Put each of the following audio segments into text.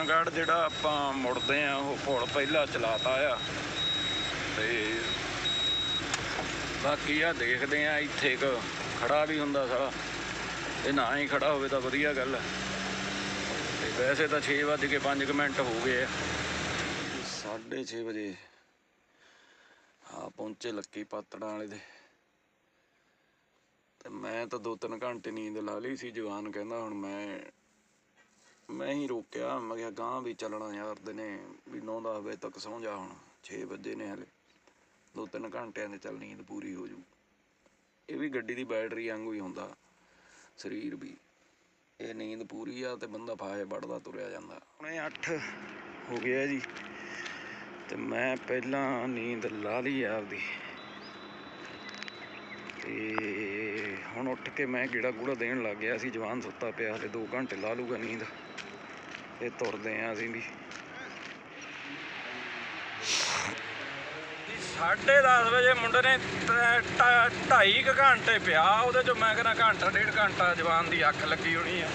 ਰਤਨਗੜ੍ਹ ਜਿਹੜਾ ਆਪਾਂ ਮੁੜਦੇ ਆ, ਉਹ ਪੁਲ ਪਹਿਲਾਂ ਚਲਾਤਾ ਆ। ਤੇ ਬਾਕੀ ਆ ਦੇਖਦੇ ਆ, ਇੱਥੇ ਕ ਖੜਾ ਵੀ ਹੁੰਦਾ ਸਾਲਾ। ਇਹ ਨਾ ਹੀ ਖੜਾ ਹੋਵੇ ਤਾਂ ਵਧੀਆ ਗੱਲ ਹੈ ਤੇ ਵੈਸੇ ਤਾਂ 6 ਵੱਜ ਕੇ 5 ਮਿੰਟ ਹੋ ਗਏ ਆ। 6:30 ਵਜੇ ਆ ਪਹੁੰਚੇ ਲੱਕੀ ਪਾਤੜਾਂ ਵਾਲੇ ਦੇ। ਤੇ ਮੈਂ ਤਾਂ 2-3 ਘੰਟੇ ਨੀਂਦ ਲਾ ਲਈ ਸੀ, ਜਵਾਨ ਕਹਿੰਦਾ ਹੁਣ ਮੈਂ ਮੈਂ ਹੀ ਰੋਕਿਆ, ਮੈਂ ਕਿਹਾ ਗਾਂ ਵੀ ਚੱਲਣਾ ਯਾਰ ਦਿਨੇ, ਵੀ 9-10 ਵਜੇ ਤੱਕ ਸੌਂ ਜਾ ਹੁਣ 6 ਵਜੇ ਨੇ ਹਲੇ। 2-3 ਘੰਟਿਆਂ ਦੇ ਚੱਲ ਨੀਂਦ ਪੂਰੀ ਹੋ ਜੂ। ਇਹ ਵੀ ਗੱਡੀ ਦੀ ਬੈਟਰੀ ਵਾਂਗੂ ਹੀ ਹੁੰਦਾ, ਸਰੀਰ ਵੀ। ਇਹ ਨੀਂਦ ਪੂਰੀ ਆ ਤੇ ਬੰਦਾ ਫਾਹੇ ਵੜਦਾ ਤੁਰਿਆ ਜਾਂਦਾ। ਹੁਣੇ 8 ਹੋ ਗਿਆ ਜੀ, ਤੇ ਮੈਂ ਪਹਿਲਾਂ ਨੀਂਦ ਲਾ ਲਈ ਆ ਆਪਦੀ। ਤੇ ਹੁਣ ਉੱਠ ਕੇ ਮੈਂ ਗੇੜਾ ਗੂੜਾ ਦੇਣ ਲੱਗ ਗਿਆ ਸੀ, ਜਵਾਨ ਸੁੱਤਾ ਪਿਆ ਹਲੇ 2 ਘੰਟੇ ਲਾ ਲੂਗਾ ਨੀਂਦ। ਤੇ ਤੁਰਦੇ ਆ ਅਸੀਂ ਵੀ। 10:30 ਵਜੇ ਮੁੰਡੇ ਨੇ 2.5 ਘੰਟੇ ਪਿਆ, ਉਹਦੇ ਚੋਂ ਮੈਂ ਕਹਿੰਦਾ ਘੰਟਾ, ਡੇਢ ਘੰਟਾ ਜਵਾਨ ਦੀ ਅੱਖ ਲੱਗੀ ਹੋਣੀ ਆ।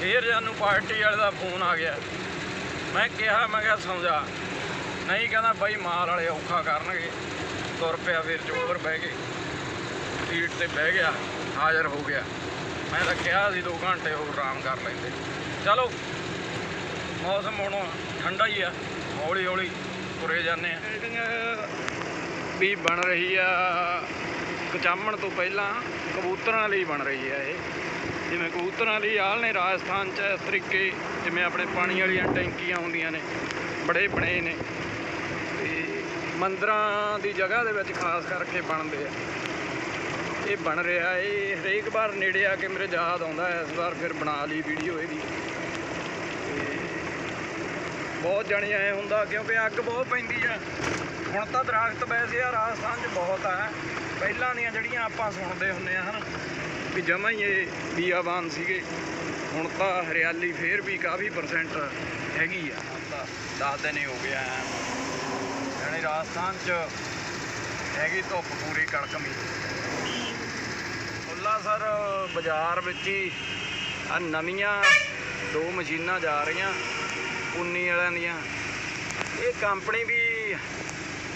ਫੇਰ ਜਾਨੂੰ ਪਾਰਟੀ ਵਾਲੇ ਦਾ ਫੋਨ ਆ ਗਿਆ। ਮੈਂ ਕਿਹਾ ਮੈਂ ਕਿਹਾ, ਸਮਝਾ। ਨਹੀਂ ਕਹਿੰਦਾ, ਬਾਈ ਮਾਲ ਵਾਲੇ ਔਖਾ ਕਰਨਗੇ। ਤੁਰ ਪਿਆ, ਫਿਰ ਚੋਬਰ ਬਹਿ ਗਏ। ਸੀਟ ਤੇ ਬਹਿ ਗਿਆ, ਹਾਜ਼ਰ ਹੋ ਗਿਆ। ਮੈਂ ਤਾਂ ਕਿਹਾ ਸੀ 2 ਘੰਟੇ ਹੋਰ ਆਰਾਮ ਕਰ ਲੈਂਦੇ। ਚਲੋ, ਮੌਸਮ ਹੁਣ ਠੰਡਾ ਹੀ ਆ ਹੌਲੀ ਹੌਲੀ ਤੁਰੇ ਜਾਂਦੇ ਆ। ਵੀ ਬਣ ਰਹੀ ਆ, ਕਚਾਮਣ ਤੋਂ ਪਹਿਲਾਂ ਕਬੂਤਰਾਂ ਲਈ ਬਣ ਰਹੀ ਆ ਇਹ। ਜਿਵੇਂ ਕਬੂਤਰਾਂ ਲਈ ਆਲ ਨੇ ਰਾਜਸਥਾਨ ਚ, ਇਸ ਤਰੀਕੇ ਜਿਵੇਂ ਆਪਣੇ ਪਾਣੀ ਵਾਲੀਆਂ ਟੈਂਕੀਆਂ ਹੁੰਦੀਆਂ ਨੇ, ਬੜੇ ਬਣੇ ਨੇ। ਤੇ ਮੰਦਰਾਂ ਦੀ ਜਗ੍ਹਾ ਦੇ ਵਿੱਚ ਖਾਸ ਕਰਕੇ ਬਣਦੇ ਆ। ਇਹ ਬਣ ਰਿਹਾ ਇਹ ਹਰੇਕ ਵਾਰ ਨੇੜੇ ਆ ਕੇ ਮੇਰੇ ਯਾਦ ਆਉਂਦਾ ਇਸ ਵਾਰ ਫਿਰ ਬਣਾ ਲਈ ਵੀਡੀਓ ਇਹਦੀ। ਤੇ ਬਹੁਤ ਜਾਣੀ ਐ ਹੁੰਦਾ ਕਿਉਂਕਿ ਅੱਗ ਬਹੁਤ ਪੈਂਦੀ ਆ। ਹੁਣ ਤਾਂ ਦਰਖਤ ਵੈਸੇ ਆ, ਰਾਜਸਥਾਨ 'ਚ ਬਹੁਤ ਆ। ਪਹਿਲਾਂ ਦੀਆਂ ਜਿਹੜੀਆਂ ਆਪਾਂ ਸੁਣਦੇ ਹੁੰਦੇ ਆ, ਹਨ? ਵੀ ਜਮਾ ਹੀ ਇਹ ਬੀਆਬਾਨ ਸੀਗੇ। ਹੁਣ ਤਾਂ ਹਰਿਆਲੀ ਫੇਰ ਵੀ ਕਾਫੀ ਪਰਸੈਂਟ ਹੈਗੀ ਆ। ਤਾਂ ਦਸ ਦਿਨ ਹੀ ਹੋ ਗਿਆ ਯਾਨੀ ਰਾਜਸਥਾਨ 'ਚ ਹੈਗੀ ਧੁੱਪ ਪੂਰੀ ਕੜਕਮੀ ਮੁੱਲਾ ਸਰ, ਬਾਜ਼ਾਰ ਵਿੱਚ ਹੀ ਆ ਨਵੀਆਂ ਦੋ ਮਸ਼ੀਨਾਂ ਜਾ ਰਹੀਆਂ ਉੰਨੀ ਵਾਲਿਆਂ ਦੀਆਂ। ਇਹ ਕੰਪਨੀ ਵੀ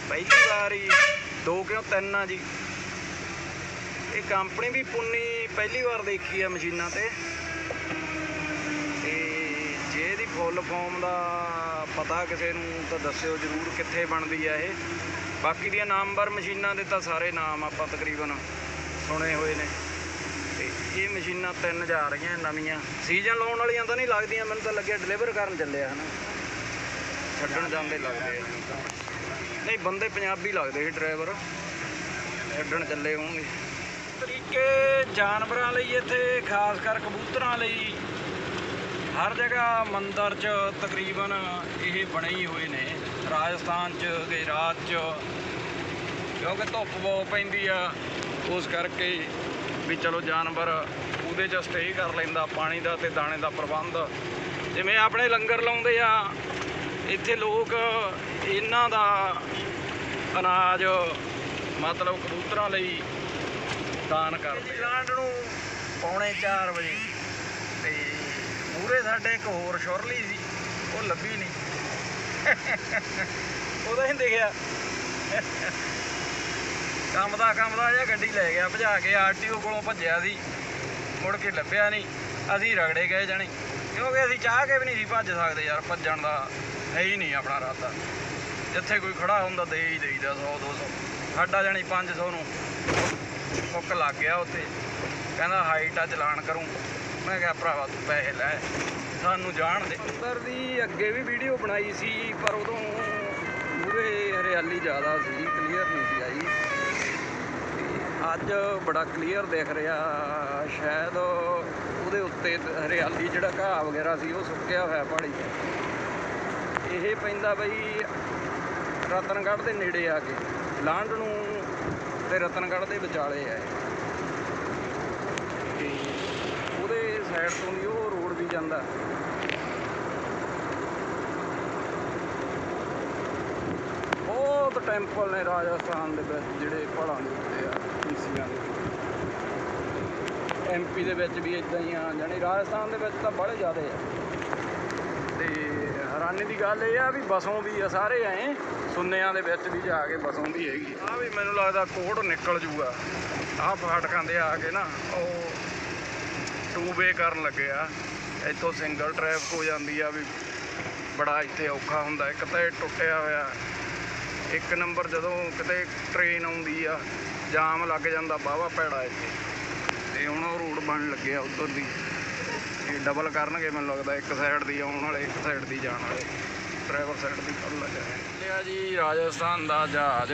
ਪਹਿਲੀ ਵਾਰ ਹੀ ਦੋ ਕਿਉਂ ਤਿੰਨ ਆ ਜੀ। ਇਹ ਕੰਪਨੀ ਵੀ ਪੁੰਨੀ ਪਹਿਲੀ ਵਾਰ ਦੇਖੀ ਆ ਮਸ਼ੀਨਾਂ ਤੇ। ਤੇ ਜੇ ਇਹਦੀ ਫੁੱਲ ਫਾਰਮ ਦਾ ਪਤਾ ਕਿਸੇ ਨੂੰ ਤਾਂ ਦੱਸਿਓ ਜਰੂਰ ਕਿੱਥੇ ਬਣਦੀ ਆ ਇਹ। ਬਾਕੀ ਦੀਆਂ ਨਾਮਵਰ ਮਸ਼ੀਨਾਂ ਦੇ ਤਾਂ ਸਾਰੇ ਨਾਮ ਆਪਾਂ ਤਕਰੀਬਨ ਸੁਣੇ ਹੋਏ ਨੇ। ਇਹ ਮਸ਼ੀਨਾਂ ਤਿੰਨ ਜਾ ਰਹੀਆਂ ਨਵੀਆਂ। ਸੀਜ਼ਨ ਲਾਉਣ ਵਾਲੀਆਂ ਤਾਂ ਨਹੀਂ ਲੱਗਦੀਆਂ, ਮੈਨੂੰ ਤਾਂ ਲੱਗਿਆ ਡਿਲੀਵਰ ਕਰਨ ਚੱਲੇ ਆ ਹਨਾ। ਛੱਡਣ ਜਾਂਦੇ ਲੱਗਦੇ ਆ। ਨਹੀਂ, ਬੰਦੇ ਪੰਜਾਬੀ ਲੱਗਦੇ ਸੀ ਡਰਾਈਵਰ ਛੱਡਣ ਚੱਲੇ ਹੋਣਗੇ। ਤਰੀਕੇ ਜਾਨਵਰਾਂ ਲਈ ਇੱਥੇ, ਖਾਸ ਕਰ ਕਬੂਤਰਾਂ ਲਈ, ਹਰ ਜਗ੍ਹਾ ਮੰਦਰ 'ਚ ਤਕਰੀਬਨ ਇਹ ਬਣੇ ਹੀ ਹੋਏ ਨੇ। ਰਾਜਸਥਾਨ 'ਚ, ਗੁਜਰਾਤ 'ਚ, ਕਿਉਂਕਿ ਧੁੱਪ ਬਹੁਤ ਪੈਂਦੀ ਆ, ਉਸ ਕਰਕੇ ਵੀ ਚਲੋ ਜਾਨਵਰ ਉਹਦੇ 'ਚ ਸਟੇ ਕਰ ਲੈਂਦਾ, ਪਾਣੀ ਦਾ ਤੇ ਦਾਣੇ ਦਾ ਪ੍ਰਬੰਧ। ਜਿਵੇਂ ਆਪਣੇ ਲੰਗਰ ਲਾਉਂਦੇ ਆ, ਇੱਥੇ ਲੋਕ ਇਹਨਾਂ ਦਾ ਅਨਾਜ, ਮਤਲਬ ਕਬੂਤਰਾਂ ਲਈ ਦਾਨ ਕਰਦੇ ਲਾਂਡ ਨੂੰ ਪੌਣੇ 4 ਵਜੇ ਤੇ ਮੂਰੇ ਸਾਡੇ ਇੱਕ ਹੋਰ ਸ਼ੁਰਲੀ ਸੀ, ਉਹ ਲੱਭੀ ਨਹੀਂ। ਉਹਦਾ ਹੀ ਨੀ ਦਿਖਿਆ। ਕੰਮ ਦਾ ਕੰਮ ਦਾ ਜਿਹਾ ਗੱਡੀ ਲੈ ਗਿਆ, ਭਜਾ ਕੇ ਆਰਟੀਓ ਕੋਲੋਂ ਭੱਜਿਆ ਸੀ। ਮੁੜ ਕੇ ਲੱਭਿਆ ਨਹੀਂ। ਅਸੀਂ ਰਗੜੇ ਗਏ ਜਾਣੀ। ਕਿਉਂਕਿ ਅਸੀਂ ਚਾਹ ਕੇ ਵੀ ਨਹੀਂ ਸੀ ਭੱਜ ਸਕਦੇ ਯਾਰ, ਭੱਜਣ ਦਾ ਹੈ ਹੀ ਨਹੀਂ ਆਪਣਾ ਇਰਾਦਾ। ਜਿੱਥੇ ਕੋਈ ਖੜਾ ਹੁੰਦਾ ਦੇ ਹੀ ਦੇਈਦਾ 100 200 ਸਾਡਾ ਜਾਣੀ 500 ਨੂੰ। ਮੁੱਕ ਲੱਗ ਗਿਆ ਉੱਥੇ। ਕਹਿੰਦਾ ਹਾਈਟ ਆ, ਚਲਾਨ ਕਰੂੰ। ਮੈਂ ਕਿਹਾ, ਭਰਾਵਾ, ਤੂੰ ਪੈਸੇ ਲੈ। ਸਾਨੂੰ ਜਾਣ ਦੇ। ਅੰਦਰ ਦੀ ਅੱਗੇ ਵੀ ਵੀਡੀਓ ਬਣਾਈ ਸੀ, ਪਰ ਉਦੋਂ ਪੂਰੇ ਹਰਿਆਲੀ ਜ਼ਿਆਦਾ ਸੀ ਕਲੀਅਰ ਨਹੀਂ ਸੀ ਆਈ। ਅੱਜ ਬੜਾ ਕਲੀਅਰ ਦਿਖ ਰਿਹਾ, ਸ਼ਾਇਦ ਉਹਦੇ ਉੱਤੇ ਹਰਿਆਲੀ ਜਿਹੜਾ ਘਾਹ ਵਗੈਰਾ ਸੀ, ਉਹ ਸੁੱਕਿਆ ਹੋਇਆ ਪਹਾੜੀ ਇਹ ਪੈਂਦਾ ਬਈ ਰਤਨਗੜ੍ਹ ਦੇ ਨੇੜੇ ਆ ਕੇ। ਲਾਂਡ ਨੂੰ ਤੇ ਰਤਨਗੜ੍ਹ ਦੇ ਵਿਚਾਲੇ ਆ ਇਹ। ਉਹਦੇ ਸਾਈਡ ਤੋਂ ਦੀ ਉਹ ਰੋਡ ਵੀ ਜਾਂਦਾ। ਬਹੁਤ ਟੈਂਪਲ ਨੇ ਰਾਜਸਥਾਨ ਦੇ ਵਿੱਚ ਜਿਹੜੇ ਪਹਾੜਾਂ ਦੇ ਉੱਤੇ। ਆ ਈਸੀਆਂ ਦੇ ਐਮਪੀ ਦੇ ਵਿੱਚ ਵੀ ਇਦਾਂ ਹੀ ਆ, ਜਾਣੀ ਰਾਜਸਥਾਨ ਦੇ ਵਿੱਚ ਤਾਂ ਬੜੇ ਜ਼ਿਆਦਾ ਆ। ਤੇ ਹੈਰਾਨੀ ਦੀ ਗੱਲ ਇਹ ਆ ਵੀ ਬਸੋਂ ਵੀ ਆ ਸਾਰੇ ਐ, ਸੁੰਨਿਆਂ ਦੇ ਵਿੱਚ ਵੀ ਜਾ ਕੇ ਬਸੋਂ ਵੀ ਹੈਗੀ ਆ। ਵੀ ਮੈਨੂੰ ਲੱਗਦਾ ਕੋਡ ਨਿਕਲ ਜੂਗਾ। ਆਹ ਫਾਟਕਾਂ ਦੇ ਆ ਕੇ ਨਾ, ਉਹ ਟੂ ਵੇ ਕਰਨ ਲੱਗੇ ਆ। ਇੱਥੋਂ ਸਿੰਗਲ ਟ੍ਰੈਫਿਕ ਹੋ ਜਾਂਦੀ ਆ ਵੀ ਬੜਾ ਇੱਥੇ ਔਖਾ ਹੁੰਦਾ। ਇੱਕ ਤਾਂ ਇਹ ਟੁੱਟਿਆ ਹੋਇਆ। ਇੱਕ ਨੰਬਰ ਜਦੋਂ ਕਿਤੇ ਟ੍ਰੇਨ ਆਉਂਦੀ ਆ ਜਾਮ ਲੱਗ ਜਾਂਦਾ ਬਾਵਾ ਭੈੜਾ ਇੱਥੇ। ਤੇ ਹੁਣ ਉਹ ਰੂਟ ਬਣਨ ਲੱਗਿਆ ਉਧਰ ਦੀ। ਇਹ ਡਬਲ ਕਰਨਗੇ ਮੈਨੂੰ ਲੱਗਦਾ, ਇੱਕ ਸਾਈਡ ਦੀ ਆਉਣ ਵਾਲੇ, ਇੱਕ ਸਾਈਡ ਦੀ ਜਾਣ ਵਾਲੇ। ਡਰਾਈਵਰ ਸਾਈਡ ਦੀ ਕਰ ਲੱਗਾ ਲਿਆ ਜੀ, ਰਾਜਸਥਾਨ ਦਾ ਜਹਾਜ਼।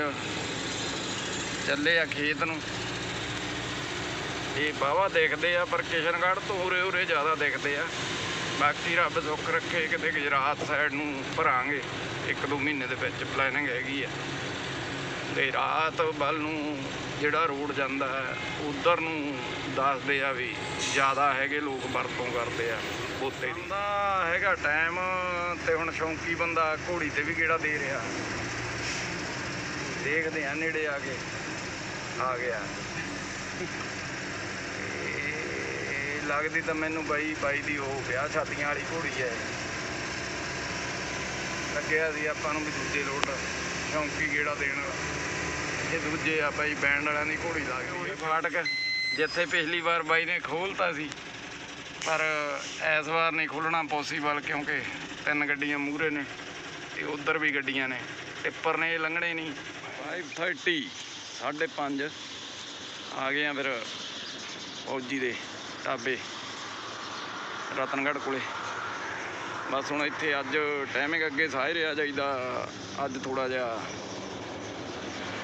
ਚੱਲੇ ਆ ਖੇਤ ਨੂੰ। ਇਹ ਬਾਵਾ ਦੇਖਦੇ ਆ, ਪਰ ਕਿਸ਼ਨਗੜ੍ਹ ਤੋਂ ਉਰੇ ਉਰੇ ਜ਼ਿਆਦਾ ਦੇਖਦੇ ਆ। ਬਾਕੀ ਰੱਬ ਸੁੱਖ ਰੱਖੇ, ਕਿਤੇ ਗੁਜਰਾਤ ਸਾਈਡ ਨੂੰ ਭਰਾਂਗੇ। ਇੱਕ ਦੋ ਮਹੀਨੇ ਦੇ ਵਿੱਚ ਪਲੈਨਿੰਗ ਹੈਗੀ ਆ। ਤੇ ਰਾਤ ਵੱਲ ਨੂੰ ਜਿਹੜਾ ਰੋਡ ਜਾਂਦਾ ਹੈ, ਉਧਰ ਨੂੰ ਦੱਸਦੇ ਆ ਵੀ ਜ਼ਿਆਦਾ ਹੈਗੇ ਲੋਕ ਵਰਤੋਂ ਕਰਦੇ ਆ ਬੋਤੇ ਦੀ। ਦਾ ਹੈਗਾ ਟਾਈਮ ਤੇ ਹੁਣ ਸ਼ੌਂਕੀ ਬੰਦਾ ਘੋੜੀ ਤੇ ਵੀ ਕਿਹੜਾ ਦੇ ਰਿਹਾ। ਦੇਖਦੇ ਆ ਨੇੜੇ ਆ ਕੇ, ਆ ਗਿਆ। ਇਹ ਲੱਗਦੀ ਤਾਂ ਮੈਨੂੰ ਬਾਈ ਬਾਈ ਦੀ ਉਹ ਵਿਆਹ ਸ਼ਾਦੀਆਂ ਵਾਲੀ ਘੋੜੀ ਹੈ। ਲੱਗਿਆ ਸੀ ਆਪਾਂ ਨੂੰ ਵੀ ਦੂਜੇ ਲੋਟ। ਸ਼ੌਂਕੀ ਗੇੜਾ ਦੇਣ। ਇਹ ਦੂਜੇ ਆ ਬਾਈ ਬੈਂਡ ਵਾਲਿਆਂ ਦੀ ਘੋੜੀ ਲੱਗਦੀ ਹੈ ਫਾਟਕ ਜਿੱਥੇ ਪਿਛਲੀ ਵਾਰ ਬਾਈ ਨੇ ਖੋਲਤਾ ਸੀ। ਪਰ ਇਸ ਵਾਰ ਨਹੀਂ ਖੋਲਣਾ ਪੋਸੀਬਲ ਕਿਉਂਕਿ ਤਿੰਨ ਗੱਡੀਆਂ ਮੂਹਰੇ ਨੇ ਤੇ ਉਧਰ ਵੀ ਗੱਡੀਆਂ ਨੇ। ਟਿੱਪਰ ਨੇ ਇਹ ਲੰਘਣੇ ਨਹੀਂ। 530 5:30 ਆ ਗਏ ਆ ਫਿਰ ਫੌਜੀ ਦੇ ਢਾਬੇ ਰਤਨਗੜ੍ਹ ਕੋਲੇ। ਬਸ ਹੁਣ ਇੱਥੇ ਅੱਜ ਟਾਈਮਿੰਗ ਅੱਗੇ ਸਾਹ ਰਿਹਾ ਜਾਈਦਾ। ਅੱਜ ਥੋੜਾ ਜਿਹਾ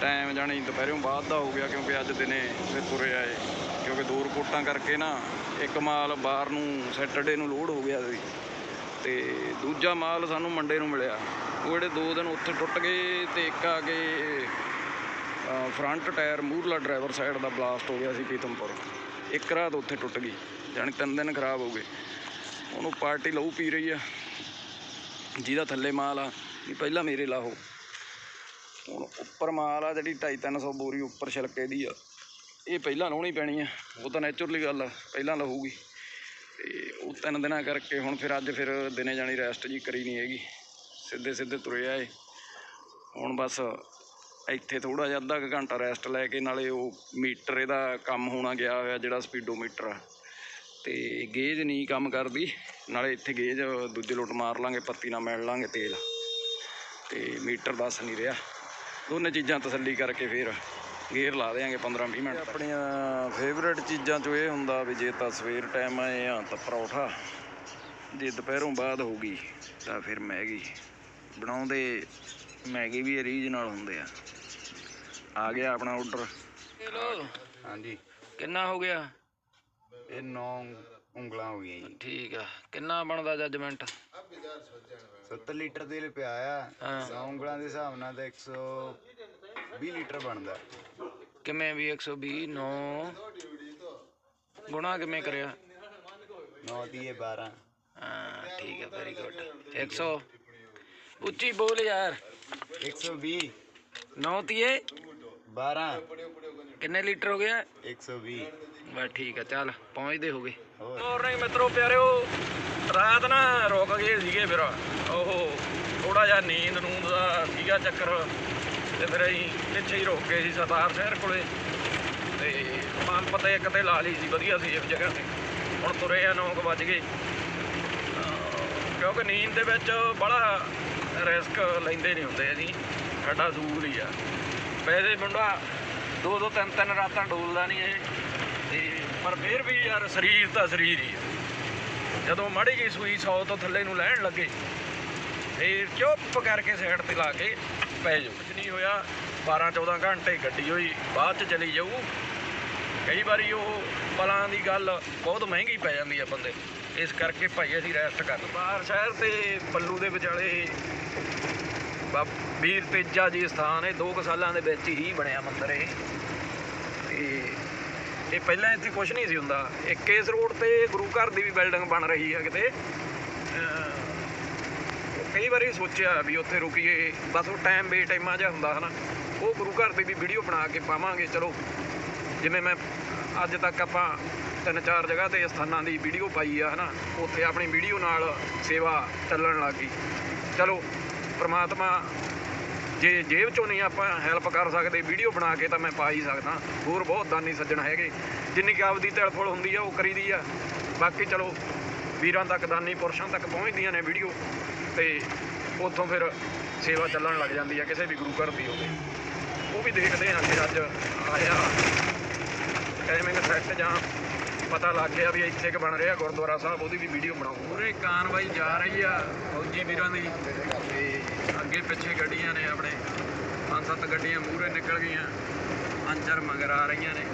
ਟਾਈਮ ਜਾਣੀ ਦੁਪਹਿਰੋਂ ਬਾਅਦ ਦਾ ਹੋ ਗਿਆ ਕਿਉਂਕਿ ਅੱਜ ਦਿਨੇ ਫਿਰ ਤੁਰੇ ਆਏ ਕਿਉਂਕਿ ਦੋ ਰਿਪੋਰਟਾਂ ਕਰਕੇ ਨਾ ਇੱਕ ਮਾਲ ਬਾਹਰ ਨੂੰ ਸੈਟਰਡੇ ਨੂੰ ਲੋਡ ਹੋ ਗਿਆ ਸੀ ਤੇ ਦੂਜਾ ਮਾਲ ਸਾਨੂੰ ਮੰਡੇ ਨੂੰ ਮਿਲਿਆ। ਉਹ ਜਿਹੜੇ ਦੋ ਦਿਨ ਉੱਥੇ ਟੁੱਟ ਗਏ ਤੇ ਇੱਕ ਆ ਕੇ ਫਰੰਟ ਟਾਇਰ ਮੂਰਲਾ ਡਰਾਈਵਰ ਸਾਈਡ ਦਾ ਬਲਾਸਟ ਹੋ ਗਿਆ ਸੀ ਪੀਤਮਪੁਰ। ਇੱਕ ਰਾਤ ਉੱਥੇ ਟੁੱਟ ਗਈ, ਜਾਣੀ ਤਿੰਨ ਦਿਨ ਖਰਾਬ ਹੋ ਗਏ। ਉਹਨੂੰ ਪਾਰਟੀ ਲਹੂ ਪੀ ਰਹੀ ਆ। ਜਿਹਦਾ ਥੱਲੇ ਮਾਲ ਆ, ਵੀ ਪਹਿਲਾਂ ਮੇਰੇ ਲਾਹੋ ਹੁਣ ਉੱਪਰ ਮਾਲ ਆ ਜਿਹੜੀ 250 300 ਬੋਰੀ ਉੱਪਰ ਛਿਲਕੇ ਦੀ ਆ। ਇਹ ਪਹਿਲਾਂ ਲਾਉਣੀ ਪੈਣੀ ਆ, ਉਹ ਤਾਂ ਨੈਚੁਰਲੀ ਗੱਲ ਆ, ਪਹਿਲਾਂ ਲਹੂਗੀ। ਤੇ ਉਹ ਤਿੰਨ ਦਿਨਾਂ ਕਰਕੇ ਹੁਣ ਫਿਰ ਅੱਜ ਫਿਰ ਦਿਨੇ ਜਾਣੀ ਰੈਸਟ ਜੀ ਕਰੀ ਨਹੀਂ ਹੈਗੀ। ਸਿੱਧੇ ਸਿੱਧੇ ਤੁਰੇ ਆਏ। ਹੁਣ ਬਸ ਇੱਥੇ ਥੋੜਾ ਜਿਹਾ ਅੱਧਾ ਕੁ ਘੰਟਾ ਰੈਸਟ ਲੈ ਕੇ ਨਾਲੇ ਉਹ ਮੀਟਰ ਇਹਦਾ ਕੰਮ ਹੋਣਾ ਗਿਆ ਹੋਇਆ ਜਿਹੜਾ ਸਪੀਡੋਮੀਟਰ ਆ। ਤੇ ਗੇਜ ਨਹੀਂ ਕੰਮ ਕਰਦੀ ਨਾਲੇ ਇੱਥੇ ਗੇਜ ਦੂਜੇ ਲੋਟ ਮਾਰ ਲਾਂਗੇ ਪੱਤੀ ਨਾਲ ਮਿਲ ਲਾਂਗੇ ਤੇਲ। ਤੇ ਮੀਟਰ ਦੱਸ ਨਹੀਂ ਰਿਹਾ। ਦੋਨੇ ਚੀਜ਼ਾਂ ਤਸੱਲੀ ਕਰਕੇ ਫਿਰ ਗੇਅਰ ਲਾ ਦੇਾਂਗੇ 15-20 ਮਿੰਟ ਤੱਕ। ਆਪਣੀਆਂ ਫੇਵਰੇਟ ਚੀਜ਼ਾਂ ਚੋਂ ਇਹ ਹੁੰਦਾ ਵੀ ਜੇ ਤਾਂ ਸਵੇਰ ਟਾਈਮ ਆਏ ਆ ਤਾਂ ਪਰੌਠਾ। ਜੇ ਦੁਪਹਿਰੋਂ ਬਾਅਦ ਹੋਊਗੀ ਤਾਂ ਫਿਰ ਮੈਗੀ। ਬਣਾਉਂਦੇ ਮੈਗੀ ਵੀ ਰੀਜਨਲ ਹੁੰਦੇ ਆ। ਆ ਗਿਆ ਆਪਣਾ ਆਰਡਰ ਹਾਂਜੀ। ਕਿੰਨਾ ਹੋ ਗਿਆ? ਇਹ ਉਂਗਲਾਂ ਹੋ ਗਈਆਂ ਜੀ। ਠੀਕ ਆ। ਕਿੰਨਾ ਬਣਦਾ ਜੱਜਮੈਂਟ 70 ਲੀਟਰ ਤੇਲ ਪਿਆ ਆ। ਹਾਂ। ਨੌ ਉਂਗਲਾਂ ਦੇ ਹਿਸਾਬ ਨਾਲ ਤਾਂ 120 ਲੀਟਰ ਬਣਦਾ। ਕਿਵੇਂ ਵੀ 120 9 ਗੁਣਾ ਕਿਵੇਂ ਕਰਿਆ? 9 ਦੀਏ 12 ਹਾਂ ਠੀਕ ਹੈ ਵੈਰੀ ਗੁੱਡ 100 ਉੱਚੀ ਬੋਲ ਯਾਰ। 120 9 ਤੀਏ 12 ਕਿੰਨੇ ਲੀਟਰ ਹੋ ਗਿਆ? 120 ਬਸ ਠੀਕ ਆ ਚੱਲ ਪਹੁੰਚਦੇ ਹੋਗੇ। ਹੋਰ। ਮਾਰਨਿੰਗ ਮਿੱਤਰੋ ਪਿਆਰਿਓ ਰਾਤ ਨਾ ਰੁਕ ਗਏ ਸੀਗੇ ਫਿਰ। ਉਹ ਥੋੜਾ ਜਿਹਾ ਨੀਂਦ ਨੂੰਦ ਦਾ ਸੀਗਾ ਚੱਕਰ। ਤੇ ਫਿਰ ਅਸੀਂ ਪਿੱਛੇ ਹੀ ਰੁਕ ਗਏ ਸੀ ਸਰਦਾਰ ਸ਼ਹਿਰ ਕੋਲੇ। ਤੇ ਪੰਪ ਤੇ ਇੱਕ ਤੇ ਲਾ ਲਈ ਸੀ ਵਧੀਆ ਸੀ ਇਸ ਜਗ੍ਹਾ ਤੇ। ਹੁਣ ਤੁਰੇ ਆ 9 ਵਜ ਗਏ। ਕਿਉਂਕਿ ਨੀਂਦ ਦੇ ਵਿੱਚ ਬੜਾ ਰਿਸਕ ਲੈਂਦੇ ਨਹੀਂ ਹੁੰਦੇ ਅਸੀਂ। ਸਾਡਾ ਸੂਲ ਹੀ ਆ। ਵੈਸੇ ਮੁੰਡਾ ਦੋ ਦੋ ਤਿੰਨ ਤਿੰਨ ਰਾਤਾਂ ਡੋਲਦਾ ਨਹੀਂ ਇਹ। ਪਰ ਫਿਰ ਵੀ ਯਾਰ ਸਰੀਰ ਤਾਂ ਸਰੀਰ ਹੀ ਹੈ ਜਦੋਂ ਮਾੜੀ ਜੀ ਸੂਈ 100 ਤੋਂ ਥੱਲੇ ਨੂੰ ਲੈਣ ਲੱਗੇ, ਫੇਰ ਚੁੱਪ ਕਰਕੇ ਸਾਈਡ ਤੇ ਲਾ ਕੇ ਪੈ ਜਾਓ ਕੁਝ ਨਹੀਂ ਹੋਇਆ। 12 14 ਘੰਟੇ ਗੱਡੀ ਹੋਈ, ਬਾਅਦ ਚ ਚਲੀ ਜਾਊ। ਕਈ ਵਾਰੀ ਉਹ ਪਲਾਂ ਦੀ ਗੱਲ ਬਹੁਤ ਮਹਿੰਗੀ ਪੈ ਜਾਂਦੀ ਆ ਬੰਦੇ। ਨੂੰ। ਇਸ ਕਰਕੇ ਭਾਈ ਅਸੀਂ ਰੈਸਟ ਕਰ ਬਾਹਰ ਸ਼ਹਿਰ ਤੇ ਪੱਲੂ ਦੇ ਵਿਚਾਲੇ ਬਾ- ਵੀਰ ਤੇਜਾ ਜੀ ਸਥਾਨ ਇਹ 2 ਸਾਲਾਂ ਦੇ ਵਿੱਚ ਹੀ ਬਣਿਆ ਮੰਦਰ ਇਹ। ਤੇ ਇਹ ਪਹਿਲਾਂ ਇੱਥੇ ਕੁਝ ਨਹੀਂ ਸੀ ਹੁੰਦਾ। ਇੱਕ ਇਸ ਰੋਡ ਤੇ ਗੁਰੂ ਘਰ ਦੀ ਵੀ ਬਿਲਡਿੰਗ ਬਣ ਰਹੀ ਹੈ ਕਿਤੇ। ਕਈ ਵਾਰੀ ਸੋਚਿਆ ਵੀ ਉੱਥੇ ਰੁਕੀਏ। ਬਸ ਉਹ ਟਾਈਮ ਬੇ ਟਾਈਮਾਂ ਜਿਹਾ ਹੁੰਦਾ ਹਨਾ। ਉਹ ਗੁਰੂ ਘਰ ਦੀ ਵੀ ਵੀਡੀਓ ਬਣਾ ਕੇ ਪਾਵਾਂਗੇ, ਚਲੋ। ਜਿਵੇਂ ਮੈਂ ਅੱਜ ਤੱਕ ਆਪਾਂ ਤਿੰਨ ਚਾਰ ਜਗ੍ਹਾ ਤੇ ਸਥਾਨਾਂ ਦੀ ਵੀਡੀਓ ਪਾਈ ਆ ਹਨਾ। ਉੱਥੇ ਆਪਣੀ ਵੀਡੀਓ ਨਾਲ ਸੇਵਾ ਚੱਲਣ ਲੱਗ ਗਈ। ਚਲੋ, ਪ੍ਰਮਾਤਮਾ ਜੇ ਜੇਬ ਚੋਂ ਨਹੀਂ ਆਪਾਂ ਹੈਲਪ ਕਰ ਸਕਦੇ ਵੀਡੀਓ ਬਣਾ ਕੇ ਤਾਂ ਮੈਂ ਪਾ ਹੀ ਸਕਦਾ। ਹੋਰ ਬਹੁਤ ਦਾਨੀ ਸੱਜਣ ਹੈਗੇ। ਜਿੰਨੀ ਕਿ ਆਪਦੀ ਤਿਲ ਫੁਲ ਹੁੰਦੀ ਆ, ਉਹ ਕਰੀਦੀ ਆ। ਬਾਕੀ ਚਲੋ, ਵੀਰਾਂ ਤੱਕ, ਦਾਨੀ ਪੁਰਸ਼ਾਂ ਤੱਕ ਪਹੁੰਚਦੀਆਂ ਨੇ ਵੀਡੀਓ ਤੇ ਉੱਥੋਂ ਫਿਰ ਸੇਵਾ ਚੱਲਣ ਲੱਗ ਜਾਂਦੀ ਆ, ਕਿਸੇ ਵੀ ਗੁਰੂ ਘਰ ਦੀ ਹੋਵੇ। ਉਹ ਵੀ ਦੇਖਦੇ ਹਾਂ ਕਿ ਅੱਜ ਆਇਆ। ਟਾਈਮਿੰਗ ਸੈੱਟ ਜਾਂ ਪਤਾ ਲੱਗ ਗਿਆ ਵੀ ਇੱਥੇ ਕਿ ਬਣ ਰਿਹਾ ਗੁਰਦੁਆਰਾ ਸਾਹਿਬ, ਉਹਦੀ ਵੀ ਵੀਡੀਓ ਬਣਾਓ। ਪੂਰੇ ਕਾਰਵਾਈ ਜਾ ਰਹੀ ਆ ਫੌਜੀ ਵੀਰਾਂ ਦੀ। ਤੇ ਅੱਗੇ ਪਿੱਛੇ ਗੱਡੀਆਂ ਨੇ ਆਪਣੇ। ਪੰਜ ਸੱਤ ਗੱਡੀਆਂ ਮੂਹਰੇ ਨਿਕਲ ਗਈਆਂ। ਅੰਚਰ ਮਗਰ ਆ ਰਹੀਆਂ ਨੇ।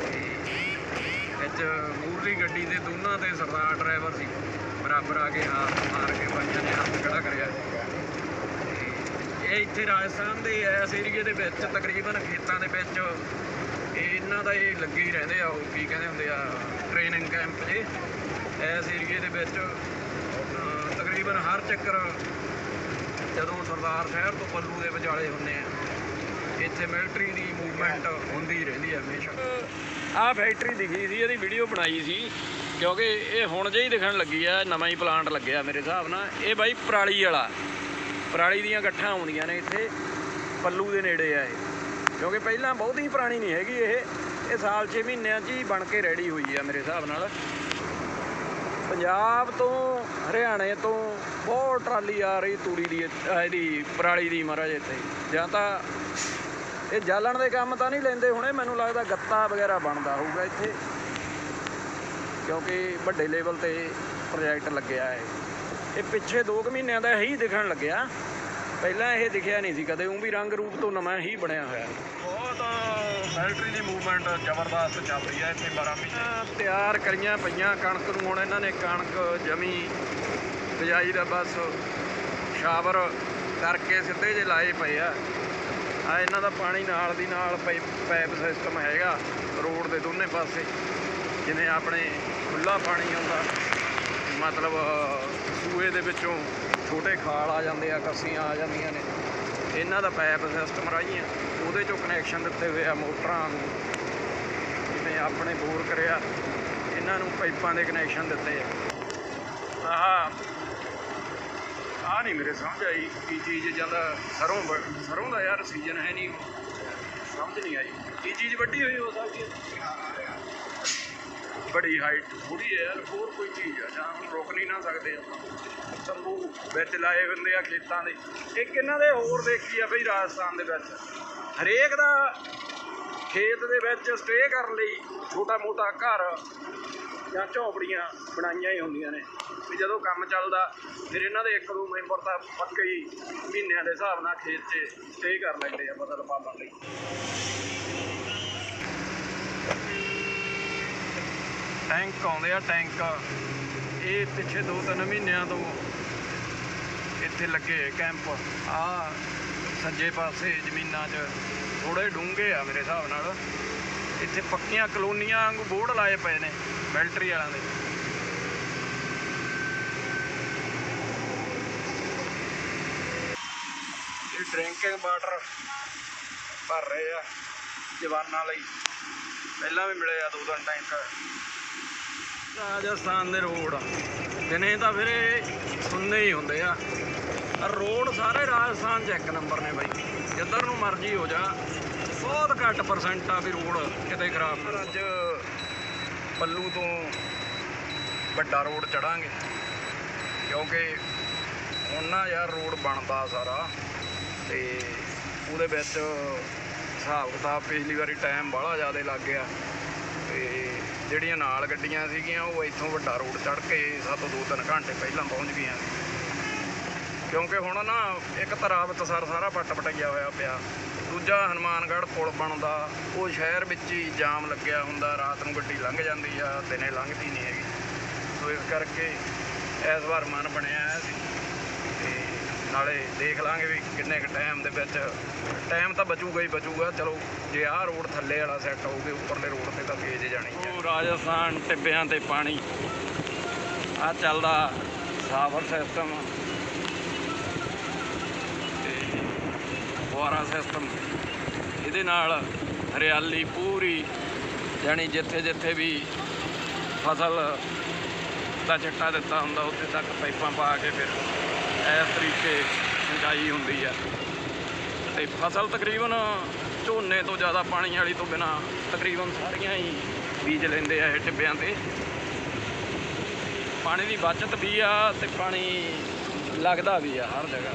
ਤੇ ਵਿੱਚ ਮੂਹਰਲੀ ਗੱਡੀ ਦੇ ਦੋਨਾਂ ਤੇ ਸਰਦਾਰ ਡਰਾਈਵਰ ਸੀ। ਬਰਾਬਰ ਆ ਕੇ ਹਾਰ ਮਾਰ ਕੇ ਭਾਈਆਂ ਨੇ ਹੱਥ ਖੜਾ ਕਰਿਆ। ਤੇ ਇਹ ਇੱਥੇ ਰਾਜਸਥਾਨ ਦੇ ਇਸ ਏਰੀਏ ਦੇ ਵਿੱਚ ਤਕਰੀਬਨ ਖੇਤਾਂ ਦੇ ਵਿੱਚ ਇਹਨਾਂ ਦਾ ਇਹ ਲੱਗੇ ਹੀ ਰਹਿੰਦੇ ਆ, ਉਹ ਕੀ ਕਹਿੰਦੇ ਹੁੰਦੇ ਆ ਟ੍ਰੇਨਿੰਗ ਕੈਂਪ ਜੇ। ਇਸ ਏਰੀਏ ਦੇ ਵਿੱਚ ਤਕਰੀਬਨ ਹਰ ਚੱਕਰ ਜਦੋਂ ਸਰਦਾਰ ਸ਼ਹਿਰ ਤੋਂ ਪੱਲੂ ਦੇ ਵਿਚਾਲੇ ਹੁੰਦੇ ਆ, ਇੱਥੇ ਮਿਲਟਰੀ ਦੀ ਮੂਵਮੈਂਟ ਹੁੰਦੀ ਰਹਿੰਦੀ ਹੈ ਹਮੇਸ਼ਾ। ਆਹ ਫੈਕਟਰੀ ਦਿਖੀ ਸੀ, ਇਹਦੀ ਵੀਡੀਓ ਬਣਾਈ ਸੀ, ਕਿਉਂਕਿ ਇਹ ਹੁਣ ਜਿਹੀ ਦਿਖਣ ਲੱਗੀ ਆ, ਨਵਾਂ ਹੀ ਪਲਾਂਟ ਲੱਗਿਆ ਮੇਰੇ ਹਿਸਾਬ ਨਾਲ। ਇਹ ਬਾਈ ਪਰਾਲੀ ਵਾਲਾ, ਪਰਾਲੀ ਦੀਆਂ ਗੱਠਾਂ ਆਉਂਦੀਆਂ ਨੇ ਇੱਥੇ, ਪੱਲੂ ਦੇ ਨੇੜੇ ਆ ਇਹ। ਕਿਉਂਕਿ ਪਹਿਲਾਂ ਬਹੁਤ ਹੀ ਪੁਰਾਣੀ ਨਹੀਂ ਹੈਗੀ ਇਹ। ਇਹ ਸਾਲ 6 ਮਹੀਨਿਆਂ 'ਚ ਹੀ ਬਣ ਕੇ ਰੈਡੀ ਹੋਈ ਆ ਮੇਰੇ ਹਿਸਾਬ ਨਾਲ। ਪੰਜਾਬ ਤੋਂ ਹਰਿਆਣੇ ਤੋਂ ਬਹੁਤ ਟਰਾਲੀ ਆ ਰਹੀ ਤੂੜੀ ਦੀ ਇਹਦੀ ਪਰਾਲੀ ਦੀ ਮਹਾਰਾਜ ਇੱਥੇ। ਜਾਂ ਤਾਂ ਇਹ ਜਾਲਣ ਦੇ ਕੰਮ ਤਾਂ ਨਹੀਂ ਲੈਂਦੇ ਹੁਣੇ, ਮੈਨੂੰ ਲੱਗਦਾ ਗੱਤਾ ਵਗੈਰਾ ਬਣਦਾ ਹੋਊਗਾ ਇੱਥੇ। ਕਿਉਂਕਿ ਵੱਡੇ ਲੈਵਲ ਤੇ ਪ੍ਰੋਜੈਕਟ ਲੱਗਿਆ ਹੈ। ਇਹ ਪਿੱਛੇ 2 ਮਹੀਨਿਆਂ ਦਾ ਹੀ ਦਿਖਣ ਲੱਗਿਆ। ਪਹਿਲਾਂ ਇਹ ਦਿਖਿਆ ਨਹੀਂ ਸੀ ਕਦੇ ਉਹ ਵੀ ਰੰਗ ਰੂਪ ਤੋਂ ਨਵਾਂ ਹੀ ਬਣਿਆ ਹੋਇਆ। ਬਹੁਤ ਫੈਕਟਰੀ ਦੀ ਮੂਵਮੈਂਟ ਜ਼ਬਰਦਸਤ ਚੱਲ ਰਹੀ ਹੈ ਇੱਥੇ 12 ਮਹੀਨੇ। ਤਿਆਰ ਕਰੀਆਂ ਪਈਆਂ ਕਣਕ ਨੂੰ ਹੁਣ ਇਹਨਾਂ ਨੇ ਕਣਕ ਜਮੀ ਬਿਜਾਈ ਦਾ ਬਸ ਸ਼ਾਵਰ ਕਰਕੇ ਸਿੱਧੇ ਜੇ ਲਾਏ ਪਏ ਆ। ਆ ਇਹਨਾਂ ਦਾ ਪਾਣੀ ਨਾਲ ਦੀ ਨਾਲ ਪਾਈਪ ਪਾਈਪ ਸਿਸਟਮ ਹੈਗਾ ਰੋਡ ਦੇ ਦੋਨੇ ਪਾਸੇ ਜਿਵੇਂ ਆਪਣੇ ਖੁੱਲਾ ਪਾਣੀ ਆਉਂਦਾ। ਮਤਲਬ ਸੂਏ ਦੇ ਵਿੱਚੋਂ ਛੋਟੇ ਖਾਲ ਆ ਜਾਂਦੇ ਆ, ਕੱਸੀਆਂ ਆ ਜਾਂਦੀਆਂ ਨੇ। ਇਹਨਾਂ ਦਾ ਪਾਈਪ ਸਿਸਟਮ ਰਾਹੀਆਂ ਉਹਦੇ ਚੋਂ ਕਨੈਕਸ਼ਨ ਦਿੱਤੇ ਹੋਏ ਆ ਮੋਟਰਾਂ ਨੂੰ। ਜਿਵੇਂ ਆਪਣੇ ਬੋਰ ਕਰਿਆ, ਇਹਨਾਂ ਨੂੰ ਪਾਈਪਾਂ ਦੇ ਕਨੈਕਸ਼ਨ ਦਿੱਤੇ ਆ। ਆਹ ਆ ਨਹੀਂ ਮੇਰੇ ਸਮਝ ਆਈ ਕੀ ਚੀਜ਼ ਜਾਂਦਾ ਸਰੋਂ ਬ- ਸਰੋਂ ਦਾ ਯਾਰ ਸੀਜ਼ਨ ਹੈ ਨਹੀਂ ਸਮਝ ਨਹੀਂ ਆਈ। ਕੀ ਚੀਜ਼ ਵੱਡੀ ਹੋਈ ਹੋ ਸਕਦੀ ਹੈ। ਬੜੀ ਹਾਈਟ ਥੋੜੀ ਹੈ ਯਾਰ, ਹੋਰ ਕੋਈ ਚੀਜ਼ ਆ, ਜਾਂ ਹੁਣ ਰੁਕ ਨਹੀਂ ਨਾ ਸਕਦੇ ਆਪਾਂ। ਤੰਬੂ ਵਿੱਚ ਲਾਏ ਹੁੰਦੇ ਆ ਖੇਤਾਂ ਦੇ। ਇੱਕ ਇਹਨਾਂ ਦੇ ਹੋਰ ਦੇਖੀ ਆ ਬਈ ਰਾਜਸਥਾਨ ਦੇ ਵਿੱਚ। ਹਰੇਕ ਦਾ ਖੇਤ ਦੇ ਵਿੱਚ ਸਟੇ ਕਰਨ ਲਈ ਛੋਟਾ ਮੋਟਾ ਘਰ ਜਾਂ ਝੌਂਪੜੀਆਂ ਬਣਾਈਆਂ ਹੀ ਹੁੰਦੀਆਂ ਨੇ। ਵੀ ਜਦੋਂ ਕੰਮ ਚੱਲਦਾ, ਫਿਰ ਇਹਨਾਂ ਦੇ ਇੱਕ ਦੋ ਮੈਂਬਰ ਤਾਂ ਪੱਕੇ ਹੀ ਮਹੀਨਿਆਂ ਦੇ ਹਿਸਾਬ ਨਾਲ ਖੇਤ 'ਚ ਸਟੇ ਕਰ ਲੈਂਦੇ ਆ ਬਦਲ ਪਾਲਣ ਲਈ। ਟੈਂਕ ਆਉਂਦੇ ਆ, ਟੈਂਕ। ਇਹ ਪਿੱਛੇ 2-3 ਮਹੀਨਿਆਂ ਤੋਂ ਇੱਥੇ ਲੱਗੇ ਕੈਂਪ। ਆ ਸੱਜੇ ਪਾਸੇ ਜ਼ਮੀਨਾਂ 'ਚ ਥੋੜੇ ਡੂੰਘੇ ਆ ਮੇਰੇ ਹਿਸਾਬ ਨਾਲ। ਇੱਥੇ ਪੱਕੀਆਂ ਕਲੋਨੀਆਂ ਵਾਂਗੂ ਬੋਰਡ ਲਾਏ ਪਏ ਨੇ ਮਿਲਟਰੀ ਵਾਲਿਆਂ ਦੇ। ਇਹ ਡਰਿੰਕਿੰਗ ਵਾਟਰ ਭਰ ਰਹੇ ਆ ਜਵਾਨਾਂ ਲਈ। ਪਹਿਲਾਂ ਵੀ ਮਿਲੇ ਆ ਦੋ ਤਿੰਨ ਟੈਂਕ। ਰਾਜਸਥਾਨ ਦੇ ਰੋਡ ਆ। ਦਿਨੇ ਤਾਂ ਫਿਰ ਇਹ ਸੁੰਨੇ ਹੀ ਹੁੰਦੇ ਆ। ਰੋਡ ਸਾਰੇ ਰਾਜਸਥਾਨ 'ਚ ਇੱਕ ਨੰਬਰ ਨੇ ਬਾਈ। ਜਿੱਧਰ ਨੂੰ ਮਰਜ਼ੀ ਹੋ ਜਾ, ਬਹੁਤ ਘੱਟ ਪਰਸੈਂਟ ਆ ਵੀ ਰੋਡ ਕਿਤੇ ਖਰਾਬ ਨਾ ਅੱਜ ਪੱਲੂ ਤੋਂ ਵੱਡਾ ਰੋਡ ਚੜਾਂਗੇ। ਕਿਉਂਕਿ ਹੁਣ ਨਾ ਯਾਰ ਰੋਡ ਬਣਦਾ ਸਾਰਾ। ਤੇ ਉਹਦੇ ਵਿੱਚ ਹਿਸਾਬ ਕਿਤਾਬ ਪਿਛਲੀ ਵਾਰੀ ਟਾਈਮ ਬਾਹਲਾ ਜ਼ਿਆਦਾ ਲੱਗ ਗਿਆ। ਤੇ ਜਿਹੜੀਆਂ ਨਾਲ ਗੱਡੀਆਂ ਸੀਗੀਆਂ, ਉਹ ਇੱਥੋਂ ਵੱਡਾ ਰੋਡ ਚੜ੍ਹ ਕੇ ਸਾਤੋਂ ਦੋ ਤਿੰਨ ਘੰਟੇ ਪਹਿਲਾਂ ਪਹੁੰਚ ਗਈਆਂ ਸੀ। ਕਿਉਂਕਿ ਹੁਣ ਨਾ ਇੱਕ ਤਰਾਵਤ ਸਰ ਸਾਰਾ ਪੱਟ ਪਟਿਆ ਹੋਇਆ ਪਿਆ। ਦੂਜਾ ਹਨੂਮਾਨਗੜ੍ਹ ਪੁਲ ਬਣਦਾ, ਉਹ ਸ਼ਹਿਰ ਵਿੱਚ ਹੀ ਜਾਮ ਲੱਗਿਆ ਹੁੰਦਾ, ਰਾਤ ਨੂੰ ਗੱਡੀ ਲੰਘ ਜਾਂਦੀ ਆ, ਦਿਨੇ ਲੰਘਦੀ ਨਹੀਂ ਹੈਗੀ। ਸੋ ਇਸ ਕਰਕੇ ਇਸ ਵਾਰ ਮਨ ਬਣਿਆ ਸੀ। ਨਾਲੇ ਦੇਖ ਲਾਂਗੇ ਵੀ ਕਿੰਨੇ ਕ ਟਾਈਮ ਦੇ ਵਿੱਚ। ਟਾਈਮ ਤਾਂ ਬਚੂਗਾ ਹੀ ਬਚੂਗਾ। ਚਲੋ, ਜੇ ਆਹ ਰੋਡ ਥੱਲੇ ਵਾਲਾ ਸੈੱਟ ਹੋਊਗੇ ਉੱਪਰਲੇ ਰੋਡ ਤੇ ਤਾਂ ਤੇਜ਼ ਜਾਣੀ ਹੈ ਉਹ ਰਾਜਸਥਾਨ ਟਿੱਬਿਆਂ ਤੇ ਪਾਣੀ। ਆ ਚੱਲਦਾ ਸਾਵਰ ਸਿਸਟਮ ਤੇ ਫੁਆਰਾ ਸਿਸਟਮ ਇਹਦੇ ਨਾਲ ਹਰਿਆਲੀ ਪੂਰੀ, ਜਾਣੀ ਜਿੱਥੇ ਜਿੱਥੇ ਵੀ ਫਸਲ ਦਾ ਚਿੱਟਾ ਦਿੱਤਾ ਹੁੰਦਾ, ਉੱਥੇ ਤੱਕ ਪਾਈਪਾਂ ਪਾ ਕੇ ਫਿਰ ਇਸ ਤਰੀਕੇ ਸਿੰਚਾਈ ਹੁੰਦੀ ਆ। ਤੇ ਫਸਲ ਤਕਰੀਬਨ ਝੋਨੇ ਤੋਂ ਜ਼ਿਆਦਾ ਪਾਣੀ ਵਾਲੀ ਤੋਂ ਬਿਨਾ ਤਕਰੀਬਨ ਸਾਰੀਆਂ ਹੀ ਬੀਜ ਲੈਂਦੇ ਆ ਇਹ ਟਿੱਬਿਆਂ ਤੇ। ਪਾਣੀ ਦੀ ਬਚਤ ਵੀ ਆ ਤੇ ਪਾਣੀ ਲੱਗਦਾ ਵੀ ਆ ਹਰ ਜਗ੍ਹਾ।